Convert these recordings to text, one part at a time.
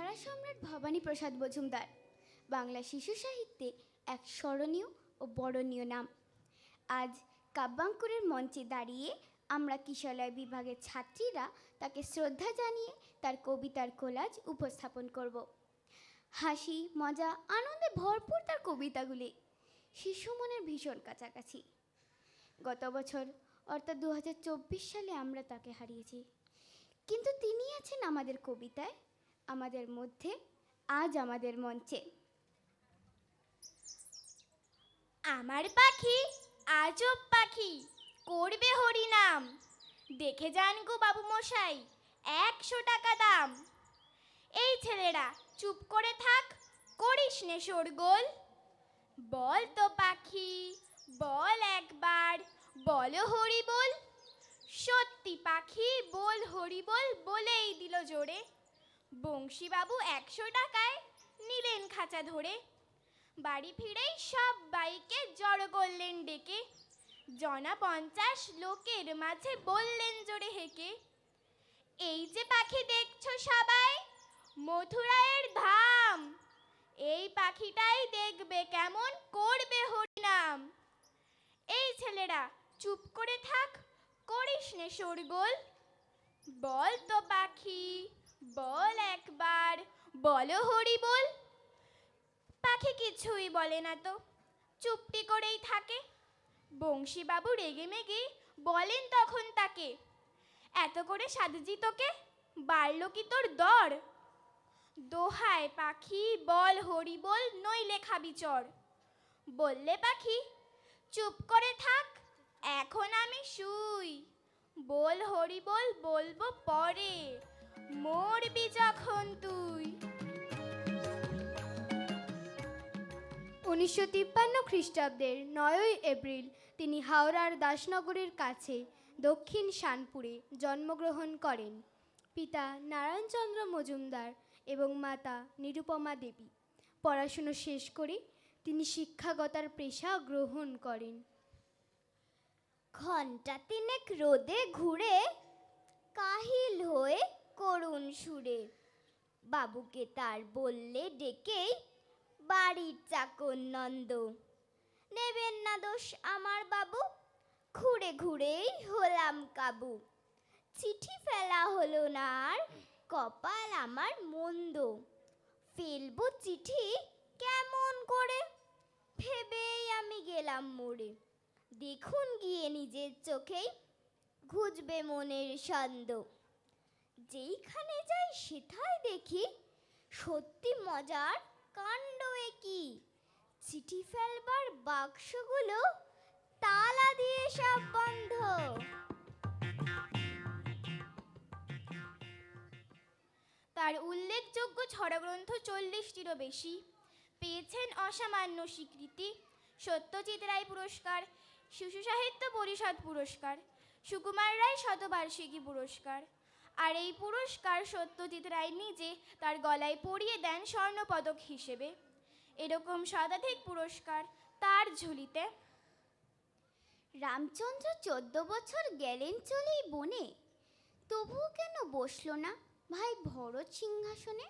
খরা সম্রাট ভবানী প্রসাদ মজুমদার। বাংলা শিশু সাহিত্যে এক স্মরণীয় ও বরণীয় নাম। আজ কাব্যাঙ্কুরের মঞ্চে দাঁড়িয়ে আমরা কিশলয় বিভাগের ছাত্রীরা তাকে শ্রদ্ধা জানিয়ে তার কবিতার কোলাজ উপস্থাপন করব। হাসি, মজা, আনন্দে ভরপুর তার কবিতাগুলি। শিশু মনের ভীষণ কাছাকাছি। গত বছর, অর্থাৎ দু হাজার চব্বিশ সালে আমরা তাকে হারিয়েছি। কিন্তু তিনি আছেন আমাদের কবিতায় আমাদের মধ্যে, আজ আমাদের মঞ্চে। আমার পাখি আজব পাখি, করবে হরিনাম। দেখে যান গো বাবু মশাই একশো টাকা দাম। এই ছেলেরা, চুপ করে থাক, করিস নে শোরগোল। বল তো পাখি, বল একবার, বলো হরি বল সত্যি পাখি, বল হরি বল বলেই দিল জোরে। বংশীবাবু একশো টাকায় নিলেন খাঁচা ধরে। বাড়ি ফিরেই সব বাইকে জড়ো করলেন ডেকে। জনা পঞ্চাশ লোকের মাঝে বললেন জোরে হেঁকে, এই যে পাখি দেখছ সবাই, মথুরায়ের ধাম, এই পাখিটাই দেখবে কেমন করবে হরিনাম। এই ছেলেরা, চুপ করে থাক, করিস নে শোরগোল, বল তো পাখি। বল একবার। বলো হরি বল। পাখি কিছুই বলে না তো। চুপটি করেই থাকে। বংশীবাবু রেগে মেগে বলেন তখন তাকে, এত করে সাজছি তোকে? বাড়ল কি তোর দর? দোহায় পাখি, বল হরি বল, নইলে খাবি চর। বললে পাখি, চুপ করে থাক, এখন আমি শুই। বল হরি বল, বলব পরে। মরবি যখন তুই। উনিশশো তিপ্পান্ন খ্রিস্টাব্দের নয়ই এপ্রিল তিনি হাওড়ার দাসনগরের কাছে দক্ষিণ শানপুরে জন্মগ্রহণ করেন। পিতা নারায়ণচন্দ্র মজুমদার এবং মাতা নিরুপমা দেবী। পড়াশুনো শেষ করে তিনি শিক্ষাগতার পেশা গ্রহণ করেন। ঘণ্টা তিনেক রোদে ঘুরে কাহিল হয়ে করুণ সুরে। বাবুকে তার বললে ডেকেই বাড়ির চাকর নন্দ। নেবেন না দোষ আমার বাবু, ঘুরে ঘুরেই হলাম কাবু। চিঠি ফেলা হলো না আর কপাল আমার মন্দ। ফেলব চিঠি কেমন করে? ভেবেই আমি গেলাম মোড়ে। দেখুন গিয়ে নিজের চোখেই, ঘুজবে মনের ছন্দ। যেইখানে যাই সেথায় দেখি সত্যি মজার কাণ্ড কি চিঠি ফেলবার বাক্সগুলো তালা দিয়ে সব বন্ধ। তার উল্লেখযোগ্য ছড়াগ্রন্থ চল্লিশটিরও বেশি। পেয়েছেন অসামান্য স্বীকৃতি, সত্যজিৎ রায় পুরস্কার, শিশু সাহিত্য পরিষদ পুরস্কার, সুকুমার রায় শতবার্ষিকী পুরস্কার আর এই পুরস্কার সত্যজিৎ রায় নিজে তার গলায় পরিয়ে দেন স্বর্ণপদক হিসেবে। এরকম শতাধিক পুরস্কার তার ঝুলিতে। রামচন্দ্র চোদ্দ বছর গেলেন চলেই বনে। তবুও কেন বসল না ভাই ভরত সিংহাসনে?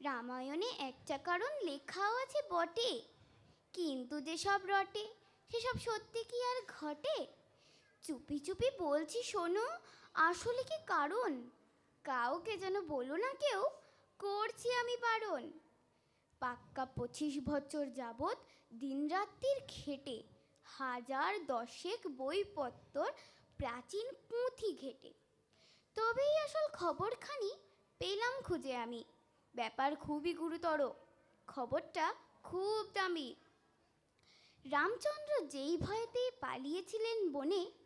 রামায়ণে একটা কারণ লেখাও আছে বটে। কিন্তু যেসব রটে সেসব সত্যি কি আর ঘটে? চুপি চুপি বলছি শোনো আসলে কি কারণ? কাউকে যেন বলো না কেউ, করছি আমি বারণ পাক্কা পঁচিশ বছর যাবৎ দিনরাত্রির খেটে হাজার দশেক বইপত্র প্রাচীন পুঁথি ঘেটে। তবেই আসল খবরখানি পেলাম খুঁজে আমি। ব্যাপার খুবই গুরুতর। খবরটা খুব দামি। রামচন্দ্র যেই ভয়েতে পালিয়েছিলেন বনে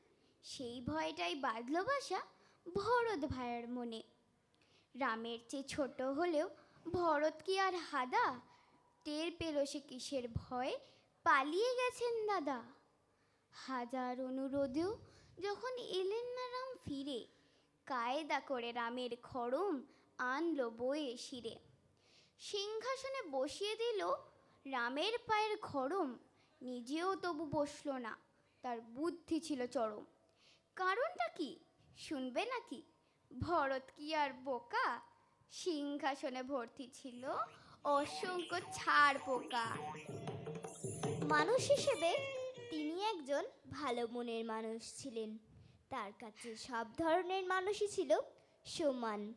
সেই ভয়টাই বাঁধল বাসা ভরত ভাইয়ের মনে। রামের চেয়ে ছোট হলেও ভরত কি আর হাদা? টের পেল সে কিসের ভয়? পালিয়ে গেছেন দাদা। হাজার অনুরোধেও যখন এলেন না রাম ফিরে, কায়দা করে রামের খড়ম আনলো বয়ে শিরে। সিংহাসনে বসিয়ে দিল রামের পায়ের খড়ম। নিজেও তবু বসল না, তার বুদ্ধি ছিল চরম। কারণটা কি? শুনবে নাকি? ভরত কি আর বোকা? সিংহাসনে ভর্তি ছিল অসংখ্য ছাড় পোকা। মানুষ হিসেবে তিনি একজন ভালো মনের মানুষ ছিলেন। তার কাছে সব ধরনের মানুষই ছিল সমান।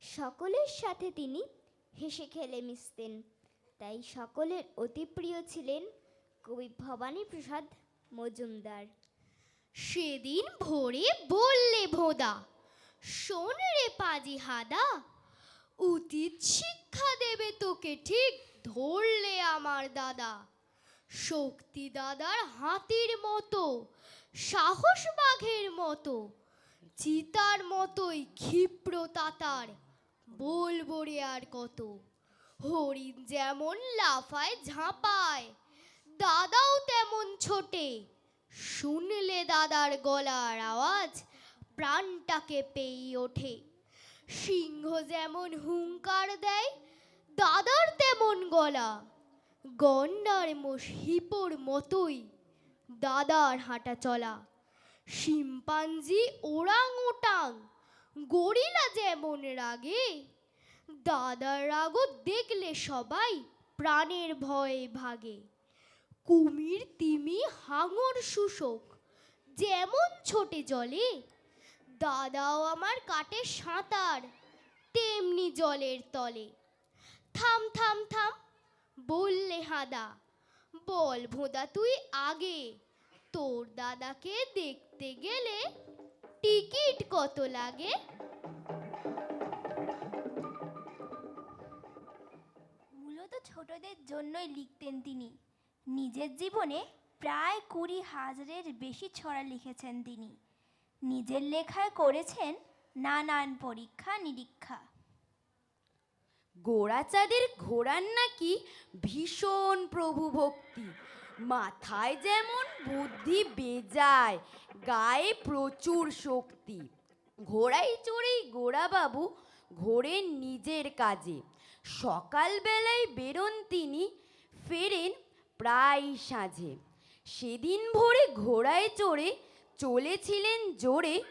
সকলের সাথে তিনি হেসে খেলে মিশতেন। তাই সকলের অতি প্রিয় ছিলেন কবি ভবানী প্রসাদ মজুমদার। সেদিন ভোরে বললে ভোদা, শোন রে পাজি হাদা, উচিত শিক্ষা দেবে তোকে ঠিক ধরলে আমার দাদা। শক্তি দাদার হাতির মতো, সাহস বাঘের মতো, চিতার মতোই ক্ষিপ্র তাতার বলব রে আর কত। হরিণ যেমন লাফায় ঝাঁপায়, দাদাও তেমন ছোটে শুনলে দাদার গলার আওয়াজ, প্রাণটাকে পেয়ে ওঠে। সিংহ যেমন হুঙ্কার দেয়, দাদার তেমন গলা। গন্ডার মোষ হিপোর মতোই দাদার হাঁটা চলা। শিম্পাঞ্জি ওরাং ওটাং, গরিলা যেমন রাগে। দাদার রাগও দেখলে সবাই প্রাণের ভয়ে ভাগে। কুমির, তিমি, হাঙর শুশোক যেমন ছোটে জলে, দাদাও আমার কাটে সাঁতার, তেমনি জলের তলে। থাম থাম থাম, বললে হাদা, বল ভোদা তুই আগে। তোর দাদাকে দেখতে গেলে টিকিট কত লাগে? মূলত ছোটদের জন্যই লিখতেন তিনি। নিজের জীবনে প্রায় কুড়ি হাজারের বেশি ছড়া লিখেছেন তিনি। নিজের লেখায় করেছেন নানান পরীক্ষা নিরীক্ষা। গোড়াচাঁদের ঘোড়ার নাকি ভীষণ প্রভু ভক্তি মাথায় যেমন বুদ্ধি বেজায়, গায়ে প্রচুর শক্তি। ঘোড়ায় চড়েই গোড়াবাবু ঘোরেন নিজের কাজে। সকালবেলায় বেরোন তিনি ফেরেন প্রায় সাঁঝে সেদিন ভোরে ঘোড়ায় চড়ে চলেছিলেন জোরে।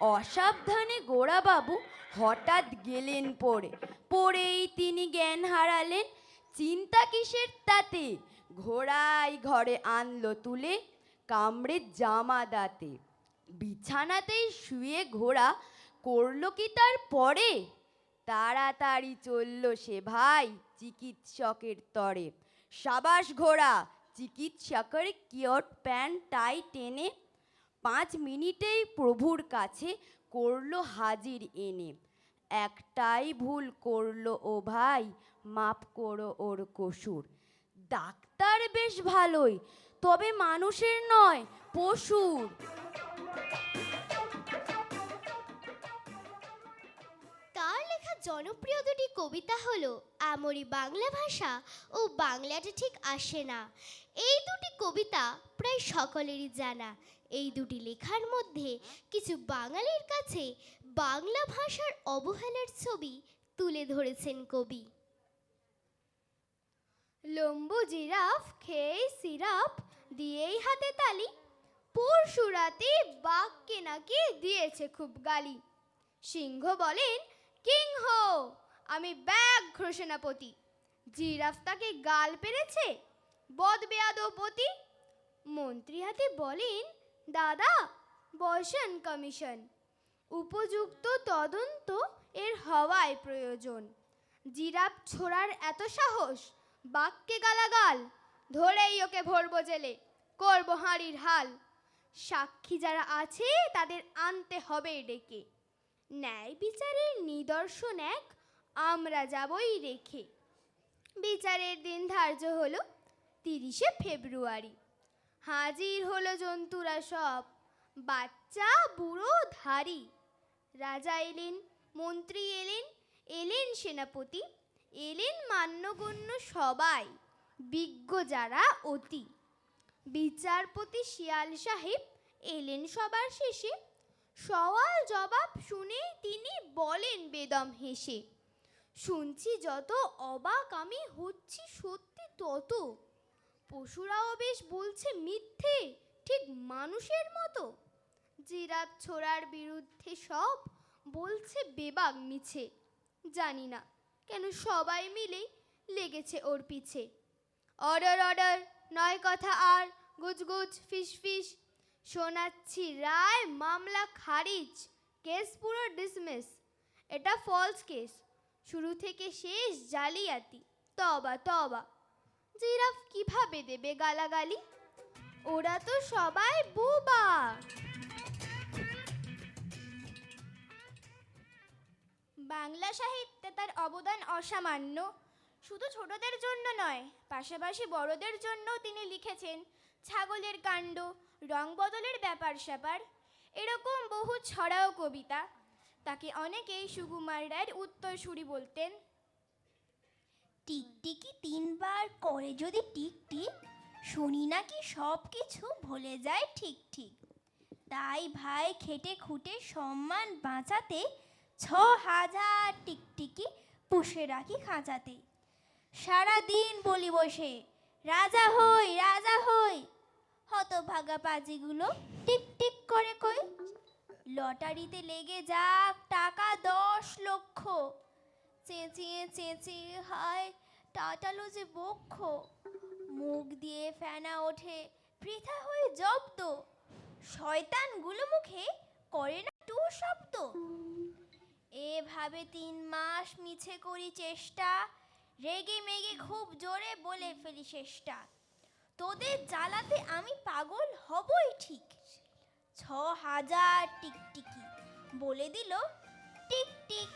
অসাবধানে গোড়াবাবু হঠাৎ গেলেন পড়ে পড়েই তিনি জ্ঞান হারালেন। চিন্তা কিসের তাতে? ঘোড়ায় ঘরে আনলো তুলে, কামড়ে জামা দাঁতে। বিছানাতেই শুয়ে ঘোড়া করল কি তার পরে? তাড়াতাড়ি চলল সে ভাই চিকিৎসকের তরে। সাবাস ঘোড়া চিকিৎসকের কিয়ট প্যান্ট, টাই টেনে পাঁচ মিনিটেই প্রভুর কাছে করল হাজির এনে। একটাই ভুল করল, ও ভাই মাপ করো ওর কসুর। ডাক্তার বেশ ভালোই, তবে মানুষের নয় পশুর তার লেখা জনপ্রিয় দুটি কবিতা হলো আমরি বাংলা ভাষা ও বাংলাটা ঠিক আসে না। এই দুটি কবিতা প্রায় সকলেরই জানা। এই দুটি লেখার মধ্যে কিছু বাঙালির কাছে বাংলা ভাষার অবহেলার ছবি তুলে ধরেছেন কবি। লম্বু জিরাফ খেয়ে সিরাপ দিয়েই হাতে তালি। পরশু রাতে বাঘকে নাকি দিয়েছে খুব গালি। সিংহ বলেন, কিং হো আমি ব্যাঘ্র সেনাপতি জিরাফ তাকে গাল পেরেছে বদবেয়াদপতি মন্ত্রী হাতে বলেন, দাদা, বসেন কমিশন। উপযুক্ত তদন্ত এর হওয়ায় প্রয়োজন। জিরাফ ছোড়ার এত সাহস বাঘকে গালাগাল, ধরেই ওকে ভরবো জেলে, করব হাঁড়ির হাল। সাক্ষী যারা আছে, তাদের আনতে হবে ডেকে। ন্যায় বিচারের নিদর্শন এক আমরা যাবই রেখে। বিচারের দিন ধার্য হলো তিরিশে ফেব্রুয়ারি। হাজির হলো জন্তুরা সব, বাচ্চা, বুড়ো ধারি রাজা এলেন, মন্ত্রী এলেন এলেন সেনাপতি, এলেন মান্যগণ্য সবাই, বিজ্ঞ যারা অতি। বিচারপতি শিয়াল সাহেব এলেন সবার শেষে। সওয়াল জবাব শুনে তিনি বলেন বেদম হেসে শুনছি যত অবাক আমি হচ্ছি সত্যি তত। পশুরাও বেশ বলছে মিথ্যে, ঠিক মানুষের মতো। জিরাফ ছোড়ার বিরুদ্ধে সব বলছে বেবাগ মিছে। জানি না কেন সবাই মিলেই লেগেছে ওর পিছে। অর্ডার অর্ডার, নয় কথা আর, গুজগুজ ফিস ফিস শোনাচ্ছি রায় মামলা খারিজ, কেস পুরো ডিসমিস। এটা ফলস কেস শুরু থেকে শেষ জালিয়াতি। তবা তবা। জিরাফ কীভাবে দেবে গালাগালি? ওরা তো সবাই বোবা। বাংলা সাহিত্যে তার অবদান অসামান্য। শুধু ছোটদের জন্য নয়, পাশাপাশি বড়দের জন্যও তিনি লিখেছেন ছাগলের কাণ্ড, রং বদলের ব্যাপার স্যাপার এরকম বহু ছড়াও কবিতা। তাকে অনেকেই সুকুমার রায়ের উত্তরসূরি বলতেন। টিকটিকি তিনবার করে যদি টিকটিক শুনি নাকি সব কিছু ভুলে যায় ঠিক ঠিক। তাই ভাই খেটে খুঁটে সম্মান বাঁচাতে ছ হাজার টিকটিকি পুষে রাখি খাঁচাতে। সারাদিন বলি বসে, রাজা হই রাজা হই। হতভাগা পাজিগুলো টিক টিক করে কই? লটারিতে লেগে যাক টাকা দশ লক্ষ। চেঁচিয়ে চেঁচিয়ে হায়, টাটালো যে বক্ষ। মুখ দিয়ে ফেনা ওঠে, পৃথা হয়ে জব্দ। শয়তানগুলো মুখে করে না টু শব্দ। এভাবে তিন মাস মিছে করি চেষ্টা, রেগে মেগে খুব জোরে বলে ফেলি শেষটা। তোদের জ্বালাতে আমি পাগল হবই ঠিক। ছ হাজার টিকটিকি। বলে দিল, টিক টিক।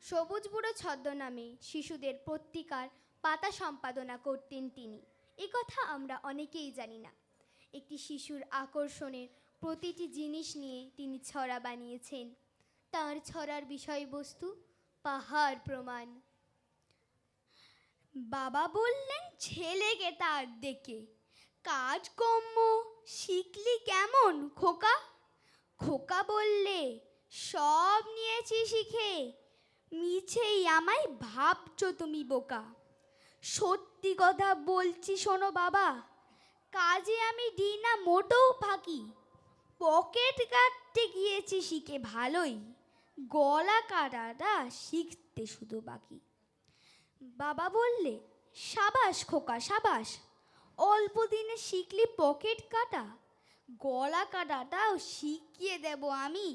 সবুজ বুড়ো ছদ্মনামে শিশুদের পত্রিকার পাতা সম্পাদনা করতেন তিনি। কথা আমরা অনেকেই জানি না। একটি শিশুর আকর্ষণের প্রতিটি জিনিস নিয়ে তিনি ছড়া বানিয়েছেন। তার ছড়ার বিষয়বস্তু পাহাড় প্রমাণ। বাবা বললেন, ছেলেকে তার দেখে। কাজকর্ম শিখলি কেমন, খোকা? খোকা বললে, সব নিয়েছি শিখে, মিছেই আমায় ভাবছ তুমি বোকা। সত্যি কথা বলছি শোনো বাবা, কাজে আমি দিই না মোটেও ফাঁকি। পকেট কাটতে গিয়েছি শিখে ভালোই, গলা কাটাটা শিখতে শুধু বাকি। বাবা বললে, সাবাস খোকা, সাবাস। অল্প দিনে শিখলি পকেট কাটা? গলা কাটাটাও শিখিয়ে দেব আমি।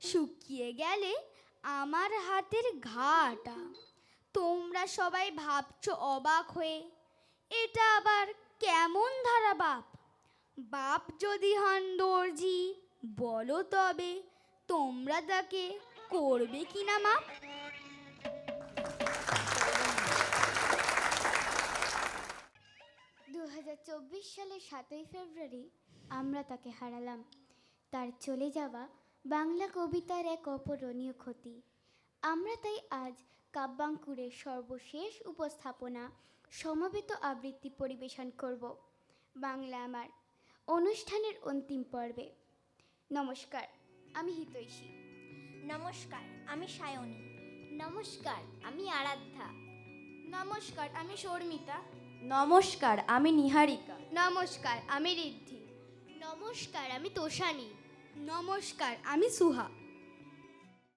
শুকিয়ে গেলে আমার হাতের ঘাটা। তোমরা সবাই ভাবছ অবাক হয়ে, এটা আবার কেমন ধারা বাপ বাপ যদি হন দর্জি, বলো তবে তোমরা তাকে করবে কি না মাপ? দু হাজার চব্বিশ সালের সাতই ফেব্রুয়ারি আমরা তাকে হারালাম। তার চলে যাওয়া বাংলা কবিতার এক অপরণীয় ক্ষতি। আমরা তাই আজ কাব্যাঙ্কুরের সর্বশেষ উপস্থাপনা সমবেত আবৃত্তি পরিবেশন করব। বাংলা আমার অনুষ্ঠানের অন্তিম পর্বে। নমস্কার আমি হিতৈষী। নমস্কার আমি সায়নী। নমস্কার আমি আরাধ্যা। নমস্কার আমি শর্মিতা। নমস্কার আমি নিহারিকা। নমস্কার আমি ঋদ্ধি। নমস্কার আমি তোষানী। নমস্কার আমি সুহা।